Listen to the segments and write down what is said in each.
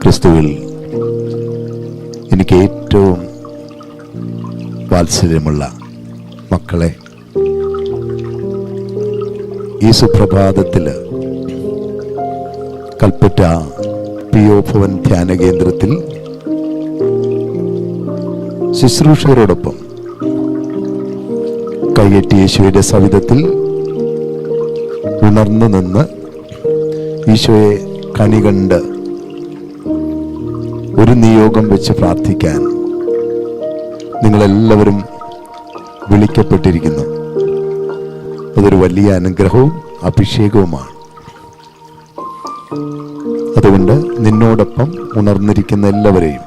ക്രിസ്തുവിൽ എനിക്ക് ഏറ്റവും വാത്സല്യമുള്ള മക്കളെ ഈ സുപ്രഭാതത്തിൽ കൽപ്പറ്റ പി ഒ ഭവൻ ധ്യാന കേന്ദ്രത്തിൽ ശുശ്രൂഷകരോടൊപ്പം കയ്യേറ്റ് യേശുവിന്റെ സവിധത്തിൽ ഉണർന്നു നിന്ന് ഈശോയെ കണി കണ്ട് ഒരു നിയോഗം വെച്ച് പ്രാർത്ഥിക്കാൻ നിങ്ങളെല്ലാവരും വിളിക്കപ്പെട്ടിരിക്കുന്നു. അതൊരു വലിയ അനുഗ്രഹവും അഭിഷേകവുമാണ്. അതുകൊണ്ട് നിന്നോടൊപ്പം ഉണർന്നിരിക്കുന്ന എല്ലാവരെയും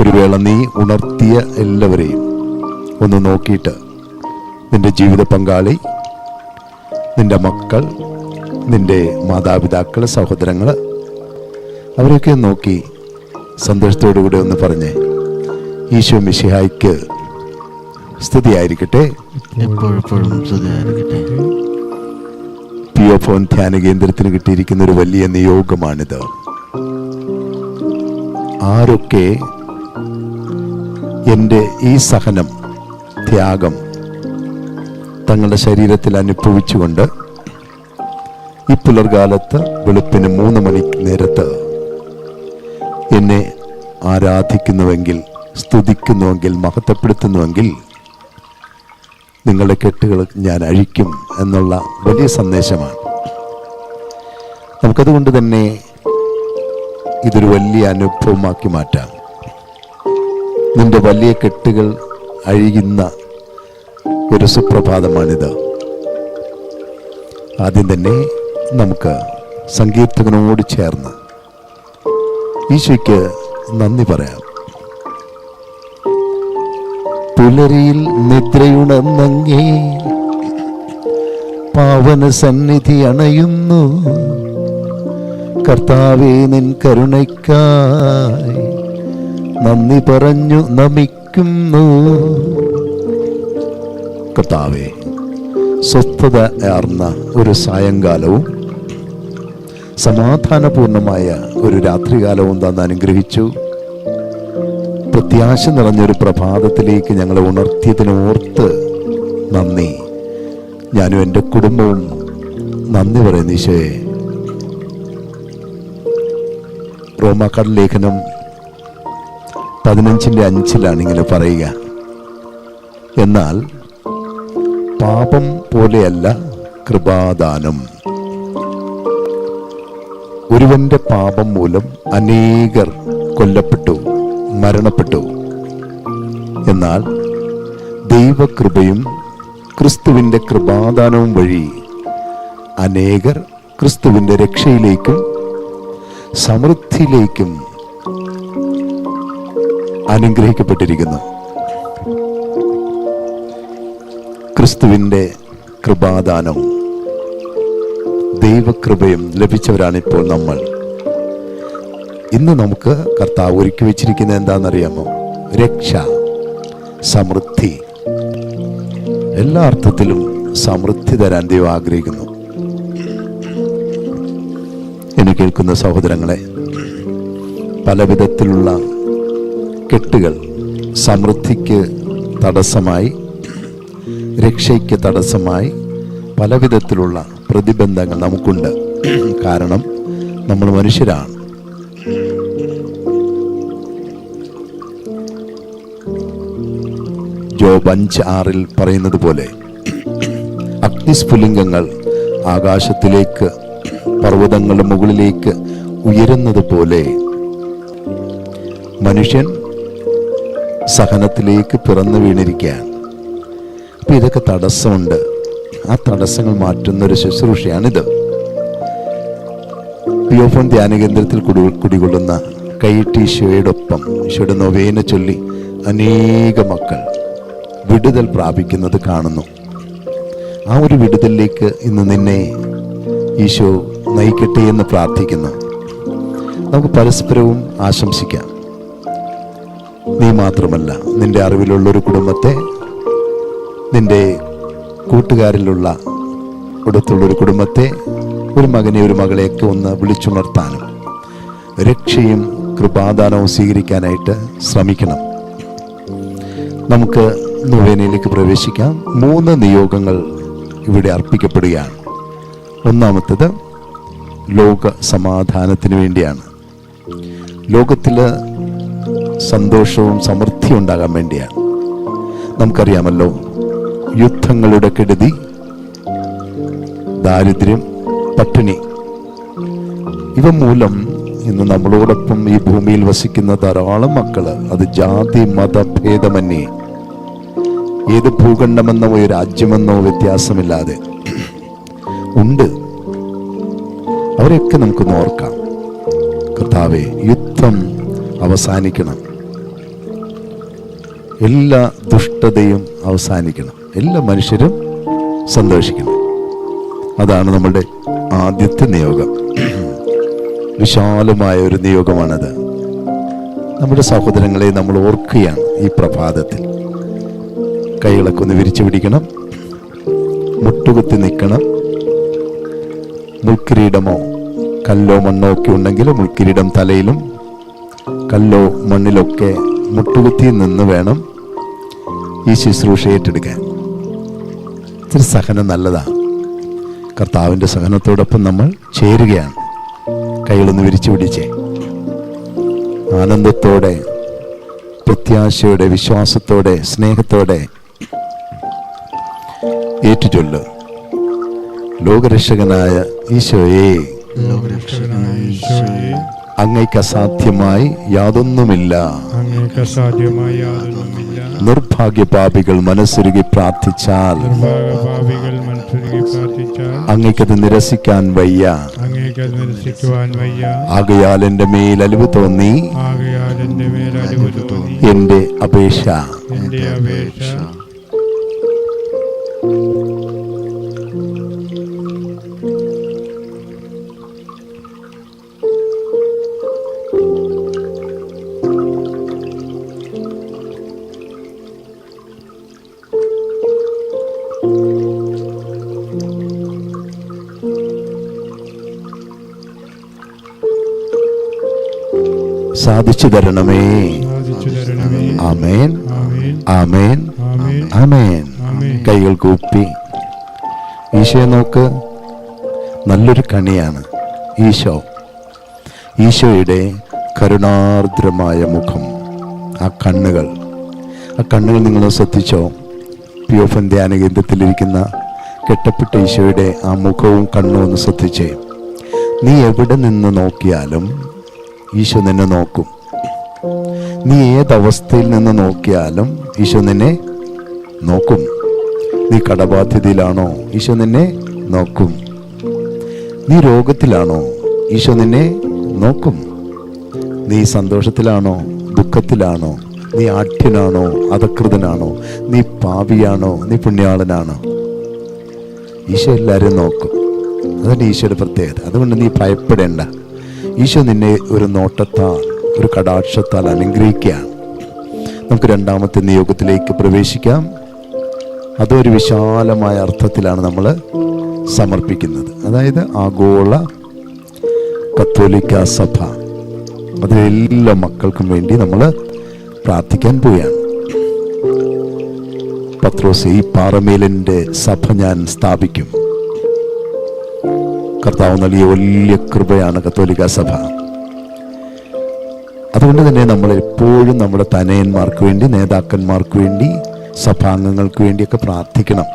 ഒരു വേള നീ ഉണർത്തിയ എല്ലാവരെയും ഒന്ന് നോക്കിയിട്ട് നിന്റെ ജീവിത പങ്കാളി നിന്റെ മക്കൾ നിന്റെ മാതാപിതാക്കൾ സഹോദരങ്ങൾ അവരെയൊക്കെ നോക്കി സന്തോഷത്തോടു കൂടെ ഒന്ന് പറഞ്ഞേ ഈശോ മിഷിഹായ്ക്ക് സ്തുതിയായിരിക്കട്ടെ. എപ്പോഴെപ്പോഴും സ്തുതിയായിരിക്കട്ടെ. പി ഒ ഫോൺ ധ്യാന കേന്ദ്രത്തിന് കിട്ടിയിരിക്കുന്ന ഒരു വലിയ നിയോഗമാണിത്. ആരൊക്കെ എന്റെ ഈ സഹനം ത്യാഗം തങ്ങളുടെ ശരീരത്തിൽ അനുഭവിച്ചുകൊണ്ട് ഈ പുലർകാലത്ത് വെളുപ്പിന് മൂന്ന് മണി നേരത്ത് എന്നെ ആരാധിക്കുന്നുവെങ്കിൽ സ്തുതിക്കുന്നുവെങ്കിൽ മഹത്വപ്പെടുത്തുന്നുവെങ്കിൽ നിങ്ങളുടെ കെട്ടുകൾ ഞാൻ അഴിക്കും എന്നുള്ള വലിയ സന്ദേശമാണ്. നമുക്കതുകൊണ്ട് തന്നെ ഇതൊരു വലിയ അനുഭവമാക്കി മാറ്റാം. നിന്റെ വലിയ കെട്ടുകൾ അഴിയുന്ന ഒരു സുപ്രഭാതമാണിത്. ആദ്യം തന്നെ നമുക്ക് സങ്കീർത്തകനോട് ചേർന്ന് ഈശോയ്ക്ക് നന്ദി പറയാം. പുലരിയിൽ നിദ്രയുണർന്നങ്ങേ പാവന സന്നിധി അണയുന്നു. കർത്താവേ നിൻ കരുണയ്ക്കായി നന്ദി പറഞ്ഞു നമിക്കുന്നു. കർത്താവേ സ്വസ്ഥത ആർന്ന ഒരു സായങ്കാലവും സമാധാനപൂർണമായ ഒരു രാത്രികാലവും തന്ന് അനുഗ്രഹിച്ചു. പ്രത്യാശ നിറഞ്ഞൊരു പ്രഭാതത്തിലേക്ക് ഞങ്ങളെ ഉണർത്തിയതിനോർത്ത് നന്ദി. ഞാനും എന്റെ കുടുംബവും നന്ദി പറയുന്നു ഈശോയെ. റോമാക്കാട് ലേഖനം പതിനഞ്ചിന്റെ അഞ്ചിലാണ് ഇങ്ങനെ പറയുക. എന്നാൽ പാപം പോലെയല്ല കൃപാദാനം. ഒരുവന്റെ പാപം മൂലം അനേകർ കൊല്ലപ്പെട്ടു മരണപ്പെട്ടു. എന്നാൽ ദൈവകൃപയും ക്രിസ്തുവിന്റെ കൃപാദാനവും വഴി അനേകർ ക്രിസ്തുവിന്റെ രക്ഷയിലേക്കും സമൃദ്ധിയിലേക്കും അനുഗ്രഹിക്കപ്പെട്ടിരിക്കുന്നു. ക്രിസ്തുവിന്റെ കൃപാദാനവും ദൈവകൃപയും ലഭിച്ചവരാണ് ഇപ്പോൾ നമ്മൾ. ഇന്ന് നമുക്ക് കർത്താവ് ഒരുക്കി വെച്ചിരിക്കുന്നത് എന്താണെന്നറിയാമോ? രക്ഷ സമൃദ്ധി. എല്ലാ അർത്ഥത്തിലും സമൃദ്ധി തരാൻ ദൈവം ആഗ്രഹിക്കുന്നു. എന്നെ കേൾക്കുന്ന സഹോദരങ്ങളെ പല വിധത്തിലുള്ള കെട്ടുകൾ സമൃദ്ധിക്ക് തടസ്സമായി രക്ഷയ്ക്ക് തടസ്സമായി പല വിധത്തിലുള്ള പ്രതിബന്ധങ്ങൾ നമുക്കുണ്ട്. കാരണം നമ്മൾ മനുഷ്യരാണ്. ജോബ് അഞ്ച് ആറിൽ പറയുന്നത് പോലെ അഗ്നിസ്ഫുലിംഗങ്ങൾ ആകാശത്തിലേക്ക് പർവതങ്ങളുടെ മുകളിലേക്ക് ഉയരുന്നത് പോലെ മനുഷ്യൻ സഹനത്തിലേക്ക് പിറന്നു വീണിരിക്കുകയാണ്. അപ്പം ഇതൊക്കെ തടസ്സമുണ്ട്. ആ തടസ്സങ്ങൾ മാറ്റുന്ന ഒരു ശുശ്രൂഷയാണിത്. പിയോഫോൺ ധ്യാന കേന്ദ്രത്തിൽ കുടി കുടികൊള്ളുന്ന കൈയിട്ട് ഈശോയോടൊപ്പം ഈശോയുടെ നൊവേന ചൊല്ലി അനേക മക്കൾ വിടുതൽ പ്രാപിക്കുന്നത് കാണുന്നു. ആ ഒരു വിടുതലിലേക്ക് ഇന്ന് നിന്നെ ഈശോ നയിക്കട്ടെ എന്ന് പ്രാർത്ഥിക്കുന്നു. നമുക്ക് പരസ്പരവും ആശംസിക്കാം. നീ മാത്രമല്ല നിന്റെ അറിവിലുള്ള ഒരു കുടുംബത്തെ നിന്റെ കൂട്ടുകാരിലുള്ള അടുത്തുള്ള ഒരു കുടുംബത്തെ ഒരു മകനെ ഒരു മകളെയൊക്കെ ഒന്ന് വിളിച്ചുണർത്താനും രക്ഷയും കൃപാദാനവും സ്വീകരിക്കാനായിട്ട് ശ്രമിക്കണം. നമുക്ക് നൊവേനയിലേക്ക് പ്രവേശിക്കാം. മൂന്ന് നിയോഗങ്ങൾ ഇവിടെ അർപ്പിക്കപ്പെടുകയാണ്. ഒന്നാമത്തേത് ലോക സമാധാനത്തിന് വേണ്ടിയാണ്. ലോകത്തിൽ സന്തോഷവും സമൃദ്ധിയും ഉണ്ടാകാൻ വേണ്ടിയാണ്. നമുക്കറിയാമല്ലോ യുദ്ധങ്ങളുടെ കെടുതി ദാരിദ്ര്യം പട്ടിണി. ഇവ മൂലം ഇന്ന് നമ്മളോടൊപ്പം ഈ ഭൂമിയിൽ വസിക്കുന്ന ധാരാളം മക്കൾ അത് ജാതി മതഭേദമന്യേ ഏത് ഭൂഖണ്ഡമെന്നോ ഒരു രാജ്യമെന്നോ വ്യത്യാസമില്ലാതെ. ഉണ്ട്. അവരെയൊക്കെ നമുക്ക് നോർക്കാം കർത്താവെ യുദ്ധം അവസാനിക്കണം. എല്ലാ ദുഷ്ടതയും അവസാനിക്കണം. എല്ലാ മനുഷ്യരും സന്തോഷിക്കണം അതാണ് നമ്മളുടെ ആദ്യത്തെ നിയോഗം. വിശാലമായ ഒരു നിയോഗമാണത്. നമ്മുടെ സഹോദരങ്ങളെ നമ്മൾ ഓർക്കുകയാണ് ഈ പ്രഭാതത്തിൽ. കൈകളൊക്കെ ഒന്ന് വിരിച്ചു പിടിക്കണം. മുട്ടുകുത്തി നിൽക്കണം. മുൾക്കിരീടമോ കല്ലോ മണ്ണോ ഒക്കെ ഉണ്ടെങ്കിൽ മുൾക്കിരീടം തലയിലും കല്ലോ മണ്ണിലൊക്കെ മുട്ടുകുത്തി നിന്ന് വേണം ഈ ശുശ്രൂഷ ഏറ്റെടുക്കാൻ. ഇത്തിരി സഹനം നല്ലതാണ്. കർത്താവിന്റെ സഹനത്തോടൊപ്പം നമ്മൾ ചേരുകയാണ്. കൈകളൊന്ന് വിരിച്ചു പിടിച്ചേ. ആനന്ദത്തോടെ പ്രത്യാശയോടെ വിശ്വാസത്തോടെ സ്നേഹത്തോടെ ഏറ്റുചൊല്ലു. ലോകരക്ഷകനായ ഈശോയെ. അങ്ങക്ക് അങ്ങയ്ക്ക് അസാധ്യമായി യാതൊന്നുമില്ല. അങ്ങേക്ക് അസാധ്യമായി യാതൊന്നുമില്ല. നിർഭാഗ്യപാപികൾ പാപികൾ മനസ്സൊരുകി പ്രാർത്ഥിച്ചാൽ അങ്ങേക്കത് നിരസിക്കാൻ വയ്യ. ആകയാൽ എന്റെ മേൽ അലിവ് തോന്നി എന്റെ മേൽ അലിവ് തോന്നി എന്റെ അപേക്ഷ. സാധിച്ചു തരണമേ. ആമേൻ. ആമേൻ. ആമേൻ. കൈകൾ കൂപ്പി. ഈശോയെ നോക്ക്. നല്ലൊരു കണിയാണ്. ഈശോ. ഈശോയുടെ കരുണാർദ്രമായ മുഖം. ആ കണ്ണുകൾ. ആ കണ്ണുകൾ നിങ്ങൾ ശ്രദ്ധിച്ചോ? പി ഓഫ് ധ്യാന കേന്ദ്രത്തിലിരിക്കുന്ന കെട്ടപ്പെട്ട ഈശോയുടെ ആ മുഖവും കണ്ണും ഒന്ന് ശ്രദ്ധിച്ചേ. നീ എവിടെ നിന്ന് നോക്കിയാലും ഈശോ നിന്നെ നോക്കും. നീ ഏതവസ്ഥയിൽ നിന്ന് നോക്കിയാലും ഈശോ നിന്നെ നോക്കും. നീ കടബാധ്യതയിലാണോ? ഈശോ നിന്നെ നോക്കും. നീ രോഗത്തിലാണോ? ഈശോ നിന്നെ നോക്കും. നീ സന്തോഷത്തിലാണോ? ദുഃഖത്തിലാണോ? നീ ആഠ്യനാണോ? അധകൃതനാണോ? നീ പാവിയാണോ നീ പുണ്യാളനാണോ? ഈശോ എല്ലാവരും നോക്കും. അതാണ് ഈശോയുടെ പ്രത്യേകത. അതുകൊണ്ട് നീ ഭയപ്പെടേണ്ട. ഈശോ നിന്നെ ഒരു നോട്ടത്താൽ ഒരു കടാക്ഷത്താൽ അനുഗ്രഹിക്കുകയാണ്. നമുക്ക് രണ്ടാമത്തെ നിയോഗത്തിലേക്ക് പ്രവേശിക്കാം. അതൊരു വിശാലമായ അർത്ഥത്തിലാണ് നമ്മൾ സമർപ്പിക്കുന്നത്. അതായത് ആഗോള കത്തോലിക്ക സഭ. അതിലെല്ലാ മക്കൾക്കും വേണ്ടി നമ്മൾ പ്രാർത്ഥിക്കാൻ പോവുകയാണ്. പത്രോസ് ഈ പാറമേലിന്റെ സഭ ഞാൻ സ്ഥാപിക്കും. കർത്താവ് നൽകിയ വലിയ കൃപയാണ് കത്തോലിക്ക സഭ. അതുകൊണ്ട് തന്നെ നമ്മൾ എപ്പോഴും നമ്മുടെ തനയന്മാർക്ക് വേണ്ടി നേതാക്കന്മാർക്ക് വേണ്ടി സഭാംഗങ്ങൾക്ക് വേണ്ടിയൊക്കെ പ്രാർത്ഥിക്കണം.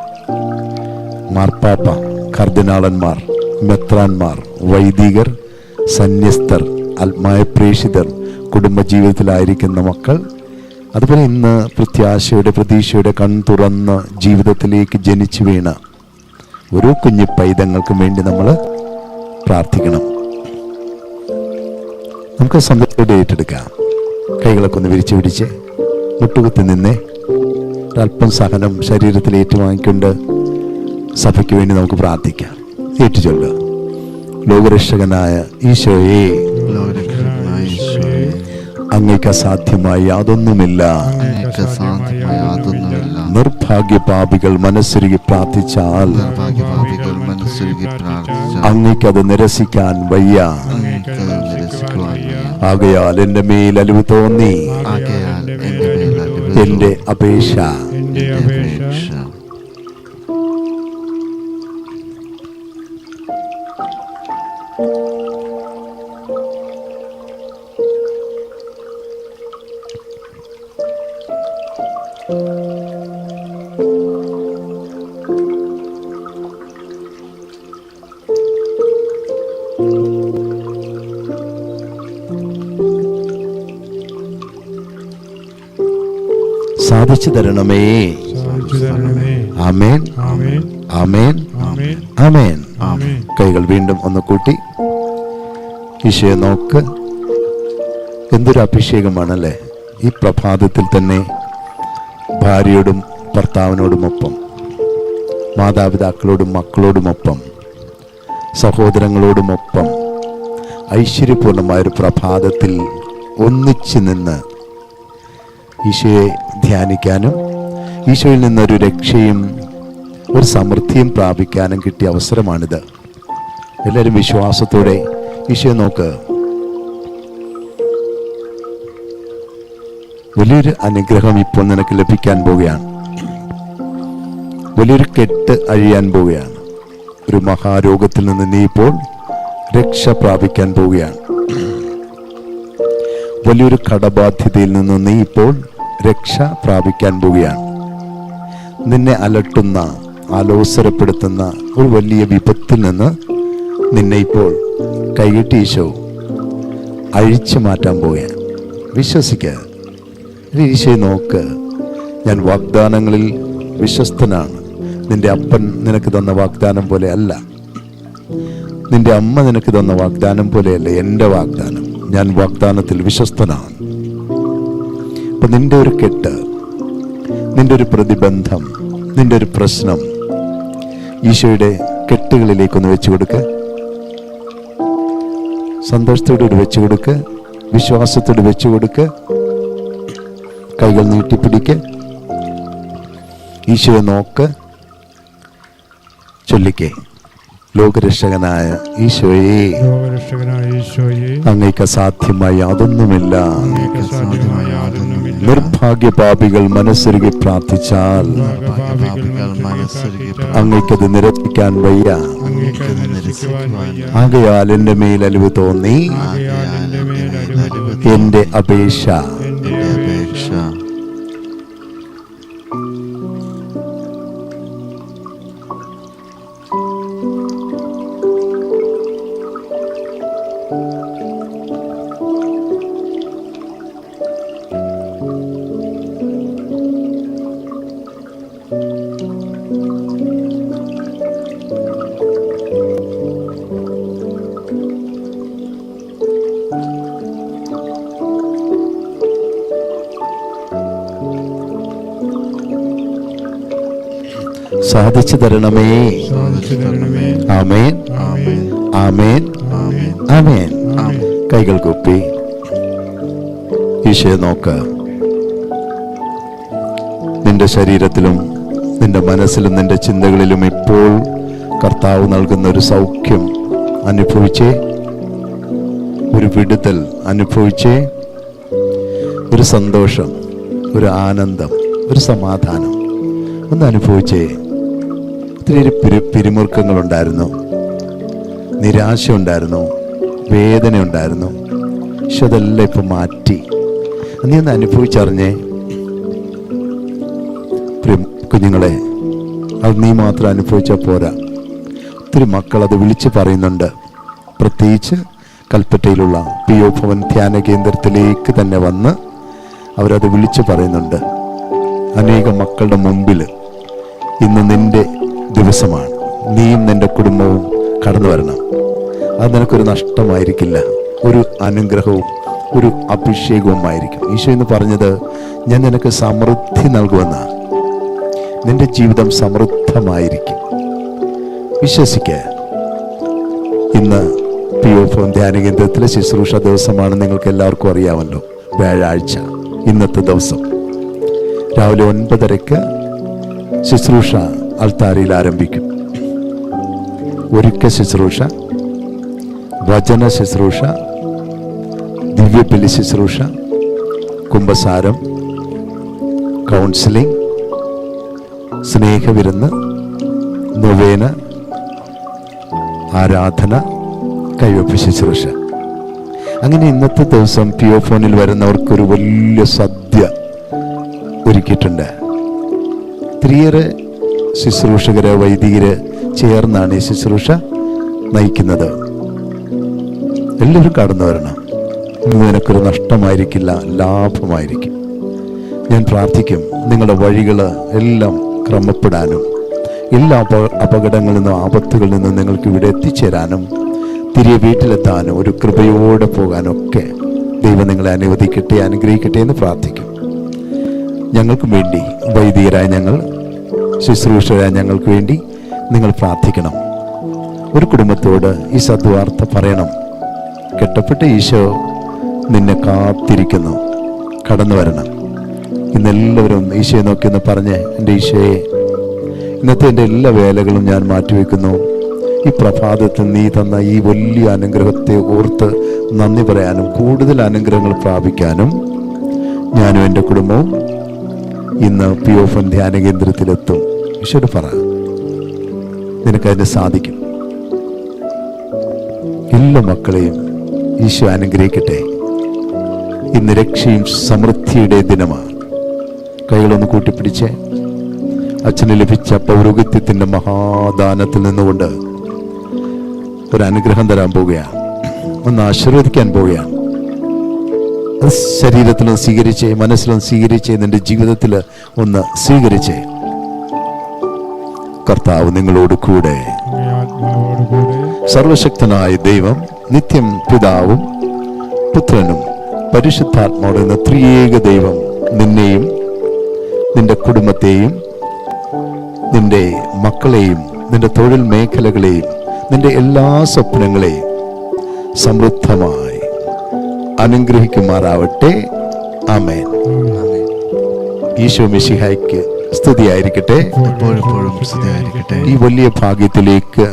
മാർപ്പാപ്പ കർദിനാളന്മാർ മെത്രാന്മാർ വൈദികർ സന്യസ്തർ ആത്മായ പ്രേഷിതർ കുടുംബജീവിതത്തിലായിരിക്കുന്ന മക്കൾ അതുപോലെ ഇന്ന് പ്രത്യാശയുടെ പ്രതീക്ഷയുടെ കൺ തുറന്ന് ജീവിതത്തിലേക്ക് ജനിച്ചു വീണ ഓരോ കുഞ്ഞു പൈതങ്ങൾക്കും വേണ്ടി നമ്മൾ പ്രാർത്ഥിക്കണം. നമുക്ക് സന്തോഷത്തോടെ ഏറ്റെടുക്കാം കൈകളൊക്കെ ഒന്ന് വിരിച്ചു പിടിച്ച് മുട്ടുകുത്തി നിന്നേ. അല്പം സഹനം ശരീരത്തിൽ ഏറ്റുവാങ്ങിക്കൊണ്ട് സഭയ്ക്ക് വേണ്ടി നമുക്ക് പ്രാർത്ഥിക്കാം. ഏറ്റുചൊല്ലുക. ലോകരക്ഷകനായ ഈശോയെ അങ്ങയ്ക്ക് അസാധ്യമായി യാതൊന്നുമില്ല. പാപികൾ സാധ്യമായ പ്രാർത്ഥിച്ചാൽ നിർഭാഗ്യ പാപികൾ മനസ്സൊരുകി പ്രാർത്ഥിച്ചാൽ മനസ്സുരുകി നിരസിക്കാൻ വയ്യ. അങ്ങേക്കത് ആകയാൽ എന്റെ മേൽ അലിവ് തോന്നി. എന്റെ അപേക്ഷ. സാധിച്ചു തരണമേ. ആമേൻ. ആമേൻ. ആമേൻ. കൈകൾ വീണ്ടും ഒന്ന് കൂട്ടി. ഈശോയെ നോക്ക്. എന്തൊരു അഭിഷേകമാണല്ലേ? ഈ പ്രഭാതത്തിൽ തന്നെ ഭാര്യയോടും ഭർത്താവിനോടുമൊപ്പം മാതാപിതാക്കളോടും മക്കളോടുമൊപ്പം സഹോദരങ്ങളോടുമൊപ്പം ഐശ്വര്യപൂർണമായൊരു പ്രഭാതത്തിൽ ഒന്നിച്ചു നിന്ന് ഈശോയെ ധ്യാനിക്കാനും ഈശോയിൽ നിന്നൊരു രക്ഷയും ഒരു സമൃദ്ധിയും പ്രാപിക്കാനും കിട്ടിയ അവസരമാണിത്. എല്ലാവരും വിശ്വാസത്തോടെ ഈശോയെ നോക്ക്. വലിയൊരു അനുഗ്രഹം ഇപ്പോൾ നിനക്ക് ലഭിക്കാൻ പോവുകയാണ്. വലിയൊരു കെട്ട് അഴിയാൻ പോവുകയാണ്. ഒരു മഹാരോഗത്തിൽ നിന്ന് നീ ഇപ്പോൾ രക്ഷ പ്രാപിക്കാൻ പോവുകയാണ്. വലിയൊരു കടബാധ്യതയിൽ നിന്ന് നീ ഇപ്പോൾ രക്ഷ പ്രാപിക്കാൻ പോവുകയാണ്. നിന്നെ അലട്ടുന്ന ആലോസരപ്പെടുത്തുന്ന ഒരു വലിയ വിപത്തിൽ നിന്ന് നിന്നെ ഇപ്പോൾ കൈകിട്ടി ഈശോ അഴിച്ചു മാറ്റാൻ പോവുകയാണ്. വിശ്വസിക്കുക ഈശോയെ നോക്ക്. ഞാൻ വാഗ്ദാനങ്ങളിൽ വിശ്വസ്തനാണ്. നിന്റെ അപ്പൻ നിനക്ക് തന്ന വാഗ്ദാനം പോലെ അല്ല. നിന്റെ അമ്മ നിനക്ക് തന്ന വാഗ്ദാനം പോലെയല്ല എന്റെ വാഗ്ദാനം. ഞാൻ വാഗ്ദാനത്തിൽ വിശ്വസ്തനാണ്. നിന്റെ ഒരു കെട്ട് നിന്റെ ഒരു പ്രതിബന്ധം നിന്റെ ഒരു പ്രശ്നം ഈശോയുടെ കെട്ടുകളിലേക്കൊന്ന് വെച്ചു കൊടുക്ക. സന്തോഷത്തോടെ വെച്ചു കൊടുക്ക് വിശ്വാസത്തോട് വെച്ചു കൊടുക്ക്. കൈകൾ നീട്ടിപ്പിടിക്ക്. ഈശോയെ നോക്ക്. ചൊല്ലിക്കേ. ലോകരക്ഷകനായ ഈശോയെ. അങ്ങേക്ക് അസാധ്യമായി അതൊന്നുമില്ല അങ്ങേക്ക് അസാധ്യമായി യാതൊന്നുമില്ല. നിർഭാഗ്യപാപികൾ മനസ്സൊരുകി പ്രാർത്ഥിച്ചാൽ അങ്ങേക്കത് നിരപ്പിക്കാൻ വയ്യ. ആകയാൽ എന്റെ മേൽ അലിവ് തോന്നി എന്റെ അപേക്ഷ സാധിച്ചു തരണമേ. ആമേൻ. ആമേൻ. ആമേൻ. കൈകൾ കുപ്പി. ഈശോയെ നോക്ക. നിന്റെ ശരീരത്തിലും നിന്റെ മനസ്സിലും നിന്റെ ചിന്തകളിലും ഇപ്പോൾ കർത്താവ് നൽകുന്ന ഒരു സൗഖ്യം അനുഭവിച്ചേ. ഒരു വിടുതൽ അനുഭവിച്ചേ. ഒരു സന്തോഷം ഒരു ആനന്ദം ഒരു സമാധാനം ഒന്ന് അനുഭവിച്ചേ. ഒത്തിരി പിരി പിരിമുറുക്കങ്ങളുണ്ടായിരുന്നു. നിരാശ ഉണ്ടായിരുന്നു വേദന ഉണ്ടായിരുന്നു പക്ഷെ അതെല്ലാം ഇപ്പം മാറ്റി. നീ ഒന്ന് അനുഭവിച്ചറിഞ്ഞേ. കുഞ്ഞുങ്ങളെ അത് നീ മാത്രം അനുഭവിച്ചാൽ പോരാ. ഒത്തിരി മക്കൾ അത് വിളിച്ച് പറയുന്നുണ്ട്. പ്രത്യേകിച്ച് കൽപ്പറ്റയിലുള്ള പി ഒ ഭവൻ ധ്യാന കേന്ദ്രത്തിലേക്ക് തന്നെ വന്ന് അവരത് വിളിച്ച് പറയുന്നുണ്ട്. അനേകം മക്കളുടെ മുമ്പിൽ ഇന്ന് നിന്റെ ദിവസമാണ്. നീയും നിന്റെ കുടുംബവും കടന്നു വരണം. അത് നിനക്കൊരു നഷ്ടമായിരിക്കില്ല. ഒരു അനുഗ്രഹവും ഒരു അഭിഷേകവുമായിരിക്കും. ഈശോ എന്ന് പറഞ്ഞത് ഞാൻ നിനക്ക് സമൃദ്ധി നൽകുമെന്നാണ് നിന്റെ ജീവിതം സമൃദ്ധമായിരിക്കും. വിശ്വസിക്ക. ഇന്ന് പി ഒ ഫോൺ ധ്യാന കേന്ദ്രത്തിലെ ശുശ്രൂഷ ദിവസമാണ് നിങ്ങൾക്ക് എല്ലാവർക്കും അറിയാമല്ലോ. വ്യാഴാഴ്ച ഇന്നത്തെ ദിവസം. രാവിലെ ഒൻപതരയ്ക്ക് ശുശ്രൂഷ അൾത്താരയിൽ ആരംഭിക്കും. ഒരുക്ക ശുശ്രൂഷ വചന ശുശ്രൂഷ ദിവ്യബലി ശുശ്രൂഷ കുംഭസാരം കൗൺസിലിംഗ് സ്നേഹവിരുന്ന് നൊവേന ആരാധന കൈവപ്പ് ശുശ്രൂഷ. അങ്ങനെ ഇന്നത്തെ ദിവസം പിയോ ഫോണിൽ വരുന്നവർക്കൊരു വലിയ സദ്യ ഒരുക്കിയിട്ടുണ്ട്. ഒത്തിരിയേറെ ശുശ്രൂഷകര് വൈദികര് ചേർന്നാണ് ഈ ശുശ്രൂഷ നയിക്കുന്നത്. എല്ലാവരും കടന്നു വരണം നിനക്കൊരു നഷ്ടമായിരിക്കില്ല ലാഭമായിരിക്കും. ഞാൻ പ്രാർത്ഥിക്കും നിങ്ങളുടെ വഴികൾ എല്ലാം ക്രമപ്പെടാനും എല്ലാ അപ അപകടങ്ങളിൽ നിന്നും ആപത്തുകളിൽ നിന്നും നിങ്ങൾക്ക് ഇവിടെ എത്തിച്ചേരാനും തിരികെ വീട്ടിലെത്താനും ഒരു കൃപയോടെ പോകാനും ഒക്കെ ദൈവം നിങ്ങളെ അനുവദിക്കട്ടെ അനുഗ്രഹിക്കട്ടെ എന്ന് പ്രാർത്ഥിക്കും. ഞങ്ങൾക്കും വേണ്ടി വൈദികരായ ഞങ്ങൾ ശുശ്രൂഷകരായ ഞങ്ങൾക്ക് വേണ്ടി നിങ്ങൾ പ്രാർത്ഥിക്കണം. ഒരു കുടുംബത്തോട് ഈ സദ്വാർത്ത പറയണം. കെട്ടപ്പെട്ട ഈശോ നിന്നെ കാത്തിരിക്കുന്നു. കടന്നു വരണം. ഇന്നെല്ലാവരും ഈശോയെ നോക്കി എന്ന് പറഞ്ഞ് എന്റെ ഈശോയെ ഇന്നത്തെ എന്റെ എല്ലാ വേലകളും ഞാൻ മാറ്റിവെക്കുന്നു. ഈ പ്രഭാതത്തിൽ നീ തന്ന ഈ വലിയ അനുഗ്രഹത്തെ ഓർത്ത് നന്ദി പറയാനും കൂടുതൽ അനുഗ്രഹങ്ങൾ പ്രാപിക്കാനും ഞാനും എന്റെ കുടുംബവും ഇന്ന് പി ഓഫൻ ധ്യാന കേന്ദ്രത്തിലെത്തും ഈശോട് പറ. നിനക്കതിന് സാധിക്കും. എല്ലാ മക്കളെയും ഈശോ അനുഗ്രഹിക്കട്ടെ. ഇന്ന് രക്ഷയും സമൃദ്ധിയുടെ ദിനമാണ്. കൈകളൊന്ന് കൂട്ടിപ്പിടിച്ച് അച്ഛന് ലഭിച്ച പൗരോഹിത്യത്തിന്റെ മഹാദാനത്തിൽ നിന്നുകൊണ്ട് ഒരു അനുഗ്രഹം തരാൻ പോവുകയാണ്. ഒന്ന് ആശീർവദിക്കാൻ പോവുകയാണ്. ശരീരത്തിലും സ്വീകരിച്ച് മനസ്സിലൊന്ന് സ്വീകരിച്ച് നിന്റെ ജീവിതത്തിൽ ഒന്ന് സ്വീകരിച്ച് കർത്താവ് നിങ്ങളോട് കൂടെ. സർവശക്തനായ ദൈവം നിത്യം പിതാവും പുത്രനും പരിശുദ്ധാത്മാവ് എന്ന ത്രിയേക ദൈവം നിന്നെയും നിന്റെ കുടുംബത്തെയും നിന്റെ മക്കളെയും നിന്റെ തൊഴിൽ മേഖലകളെയും നിന്റെ എല്ലാ സ്വപ്നങ്ങളെയും സമൃദ്ധമായി അനുഗ്രഹിക്കുമാറാവട്ടെ. ആമേൻ. ഈശോ മിശിഹായ്ക്ക് സ്തുതിയായിരിക്കട്ടെ. എപ്പോഴെപ്പോഴും സ്തുതിയായിരിക്കട്ടെ. ഈ വലിയ ഭാഗ്യത്തിലേക്ക്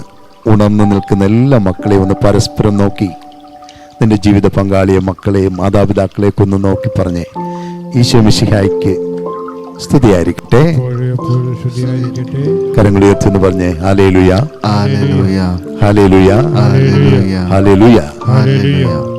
ഉണർന്നു നിൽക്കുന്ന എല്ലാ മക്കളെയും ഒന്ന് പരസ്പരം നോക്കി. നിന്റെ ജീവിത പങ്കാളിയെ മക്കളെയും മാതാപിതാക്കളെയൊക്കെ ഒന്ന് നോക്കി പറഞ്ഞേ. ഈശോ മിശിഹായ്ക്ക് സ്തുതിയായിരിക്കട്ടെ. കരങ്ങൾ ഉയർത്തുന്നു പറഞ്ഞേ hallelujah hallelujah hallelujah. Hallelujah hallelujah.